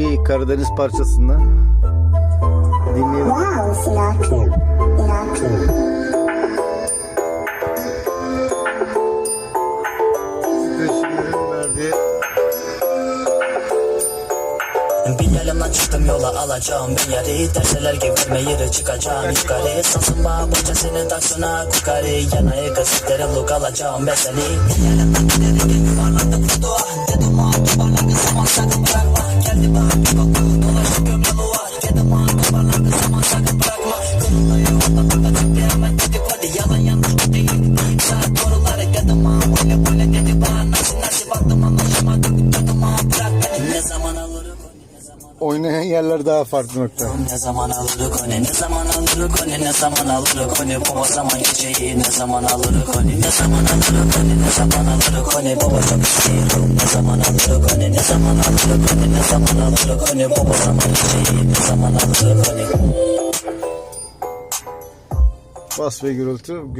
bir Karadeniz parçasında dinleyelim. Wow, verdiği Bir elimden çıktım yola alacağım. Bir yeri Derseler gibi verme yere çıkacağım. Yukarı Sansınma boca seni taksına kukarı Yanayı kasıkları look alacağım. Ben seni elimden giderim bırakma Geldi bana bir koku dolaştı gömlemi var Dedim ha toparlandı zaman sakın bırakma Kolumla yolda burada çıktı hemen dedikodu Yalan yanlış değil Saat doğruları dedim ha böyle böyle dedi bana Nasıl nasıl baktım anlaşamadım Dedim ha bırak beni ne zaman zaman oynayan yerler daha farklı nokta. ne zaman alır koni ne zaman alır koni ne zaman alır koni baba zaman geceyi ne zaman alır koni ne zaman alır koni ne zaman alır koni baba çok istiyorum ne zaman alır koni ne zaman alır koni ne zaman alır koni baba zaman geceyi ne zaman alır koni Bas ve gürültü